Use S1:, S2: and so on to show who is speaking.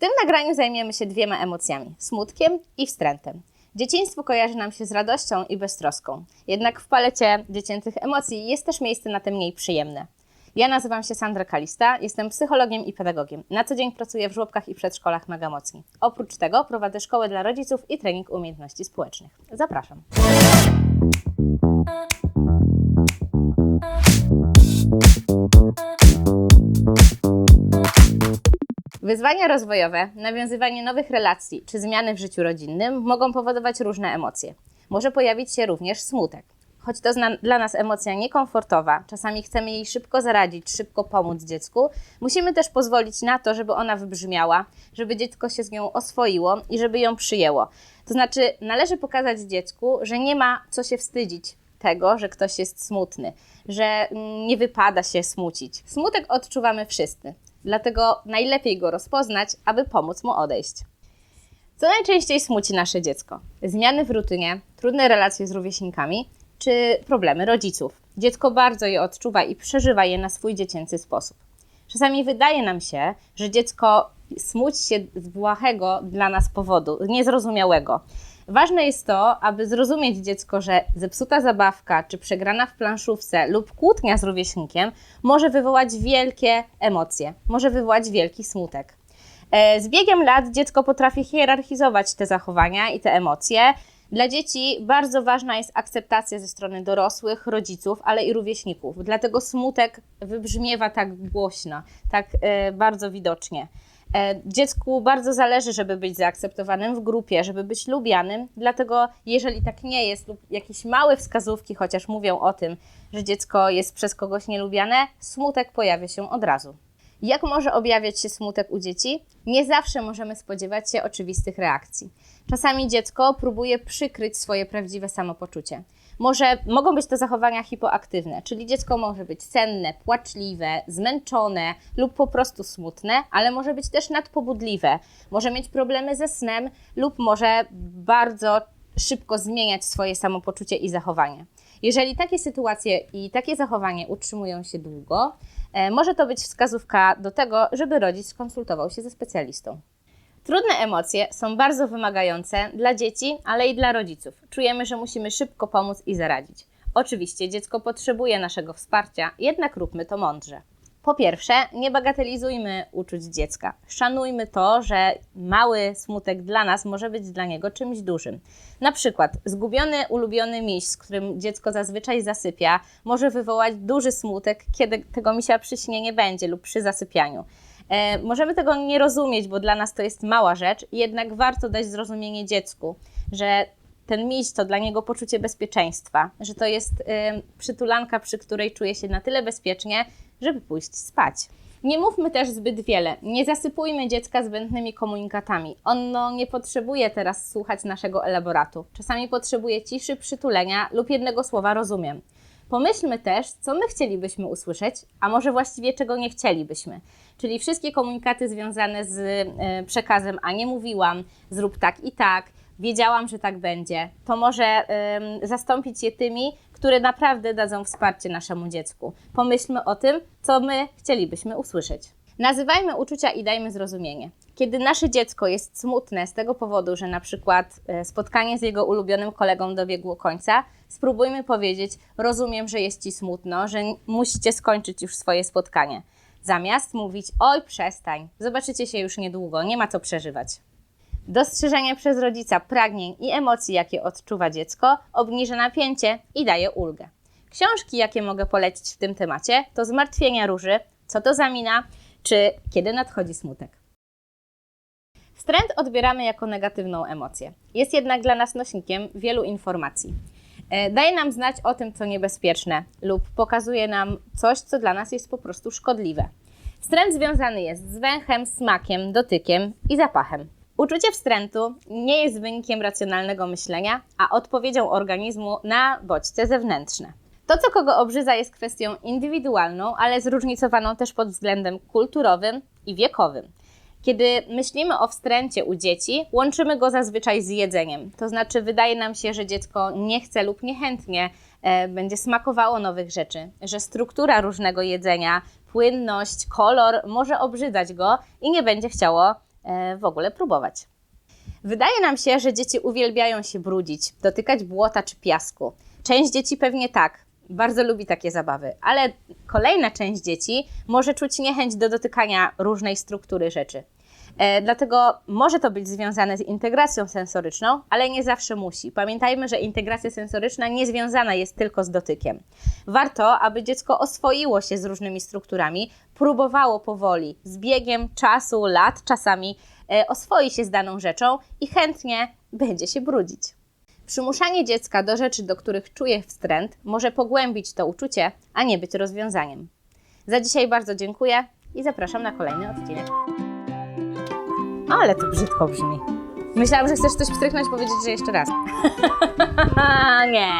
S1: tym nagraniu zajmiemy się dwiema emocjami: smutkiem i wstrętem. Dzieciństwo kojarzy nam się z radością i beztroską. Jednak w palecie dziecięcych emocji jest też miejsce na te mniej przyjemne. Ja nazywam się Sandra Kalista, jestem psychologiem i pedagogiem. Na co dzień pracuję w żłobkach i przedszkolach Mega Mocni. Oprócz tego prowadzę szkołę dla rodziców i trening umiejętności społecznych. Zapraszam. Wyzwania rozwojowe, nawiązywanie nowych relacji czy zmiany w życiu rodzinnym mogą powodować różne emocje. Może pojawić się również smutek. Choć to dla nas emocja niekomfortowa, czasami chcemy jej szybko zaradzić, szybko pomóc dziecku, musimy też pozwolić na to, żeby ona wybrzmiała, żeby dziecko się z nią oswoiło i żeby ją przyjęło. To znaczy, należy pokazać dziecku, że nie ma co się wstydzić tego, że ktoś jest smutny, że mm, nie wypada się smucić. Smutek odczuwamy wszyscy, dlatego najlepiej go rozpoznać, aby pomóc mu odejść. Co najczęściej smuci nasze dziecko? Zmiany w rutynie, trudne relacje z rówieśnikami czy problemy rodziców. Dziecko bardzo je odczuwa i przeżywa je na swój dziecięcy sposób. Czasami wydaje nam się, że dziecko smuci się z błahego dla nas powodu, niezrozumiałego. Ważne jest to, aby zrozumieć dziecko, że zepsuta zabawka, czy przegrana w planszówce lub kłótnia z rówieśnikiem może wywołać wielkie emocje, może wywołać wielki smutek. E, z biegiem lat dziecko potrafi hierarchizować te zachowania i te emocje. Dla dzieci bardzo ważna jest akceptacja ze strony dorosłych, rodziców, ale i rówieśników. Dlatego smutek wybrzmiewa tak głośno, tak e, bardzo widocznie. E, dziecku bardzo zależy, żeby być zaakceptowanym w grupie, żeby być lubianym, dlatego jeżeli tak nie jest, lub jakieś małe wskazówki chociaż mówią o tym, że dziecko jest przez kogoś nielubiane, smutek pojawia się od razu. Jak może objawiać się smutek u dzieci? Nie zawsze możemy spodziewać się oczywistych reakcji. Czasami dziecko próbuje przykryć swoje prawdziwe samopoczucie. Może, mogą być to zachowania hipoaktywne, czyli dziecko może być senne, płaczliwe, zmęczone lub po prostu smutne, ale może być też nadpobudliwe, może mieć problemy ze snem lub może bardzo szybko zmieniać swoje samopoczucie i zachowanie. Jeżeli takie sytuacje i takie zachowanie utrzymują się długo, może to być wskazówka do tego, żeby rodzic skonsultował się ze specjalistą. Trudne emocje są bardzo wymagające dla dzieci, ale i dla rodziców. Czujemy, że musimy szybko pomóc i zaradzić. Oczywiście dziecko potrzebuje naszego wsparcia, jednak róbmy to mądrze. Po pierwsze, nie bagatelizujmy uczuć dziecka. Szanujmy to, że mały smutek dla nas może być dla niego czymś dużym. Na przykład zgubiony ulubiony miś, z którym dziecko zazwyczaj zasypia, może wywołać duży smutek, kiedy tego misia przy śnie nie będzie lub przy zasypianiu. E, możemy tego nie rozumieć, bo dla nas to jest mała rzecz, jednak warto dać zrozumienie dziecku, że ten miś to dla niego poczucie bezpieczeństwa, że to jest y, przytulanka, przy której czuje się na tyle bezpiecznie, żeby pójść spać. Nie mówmy też zbyt wiele. Nie zasypujmy dziecka zbędnymi komunikatami. Ono nie potrzebuje teraz słuchać naszego elaboratu. Czasami potrzebuje ciszy, przytulenia lub jednego słowa rozumiem. Pomyślmy też, co my chcielibyśmy usłyszeć, a może właściwie czego nie chcielibyśmy. Czyli wszystkie komunikaty związane z y, przekazem, a nie mówiłam, zrób tak i tak, wiedziałam, że tak będzie, to może zastąpić je tymi, które naprawdę dadzą wsparcie naszemu dziecku. Pomyślmy o tym, co my chcielibyśmy usłyszeć. Nazywajmy uczucia i dajmy zrozumienie. Kiedy nasze dziecko jest smutne z tego powodu, że na przykład e, spotkanie z jego ulubionym kolegą dobiegło końca, spróbujmy powiedzieć: Rozumiem, że jest ci smutno, że musicie skończyć już swoje spotkanie. Zamiast mówić: Oj, przestań, zobaczycie się już niedługo, nie ma co przeżywać. Dostrzeżenie przez rodzica pragnień i emocji, jakie odczuwa dziecko, obniża napięcie i daje ulgę. Książki, jakie mogę polecić w tym temacie, to Zmartwienia Róży, Co to za mina, czy Kiedy nadchodzi smutek. Wstręt odbieramy jako negatywną emocję. Jest jednak dla nas nośnikiem wielu informacji. E, daje nam znać o tym, co niebezpieczne, lub pokazuje nam coś, co dla nas jest po prostu szkodliwe. Wstręt związany jest z węchem, smakiem, dotykiem i zapachem. Uczucie wstrętu nie jest wynikiem racjonalnego myślenia, a odpowiedzią organizmu na bodźce zewnętrzne. To, co kogo obrzydza, jest kwestią indywidualną, ale zróżnicowaną też pod względem kulturowym i wiekowym. Kiedy myślimy o wstręcie u dzieci, łączymy go zazwyczaj z jedzeniem. To znaczy, wydaje nam się, że dziecko nie chce lub niechętnie e, będzie smakowało nowych rzeczy, że struktura różnego jedzenia, płynność, kolor może obrzydzać go i nie będzie chciało w ogóle próbować. Wydaje nam się, że dzieci uwielbiają się brudzić, dotykać błota czy piasku. Część dzieci pewnie tak, bardzo lubi takie zabawy, ale kolejna część dzieci może czuć niechęć do dotykania różnej struktury rzeczy. E, dlatego może to być związane z integracją sensoryczną, ale nie zawsze musi. Pamiętajmy, że integracja sensoryczna nie związana jest tylko z dotykiem. Warto, aby dziecko oswoiło się z różnymi strukturami, próbowało powoli, z biegiem czasu, lat czasami, e, oswoi się z daną rzeczą i chętnie będzie się brudzić. Przymuszanie dziecka do rzeczy, do których czuje wstręt, może pogłębić to uczucie, a nie być rozwiązaniem. Za dzisiaj bardzo dziękuję i zapraszam na kolejny odcinek. Ale to brzydko brzmi. Myślałam, że chcesz coś wstrychnąć powiedzieć, że jeszcze raz. nie.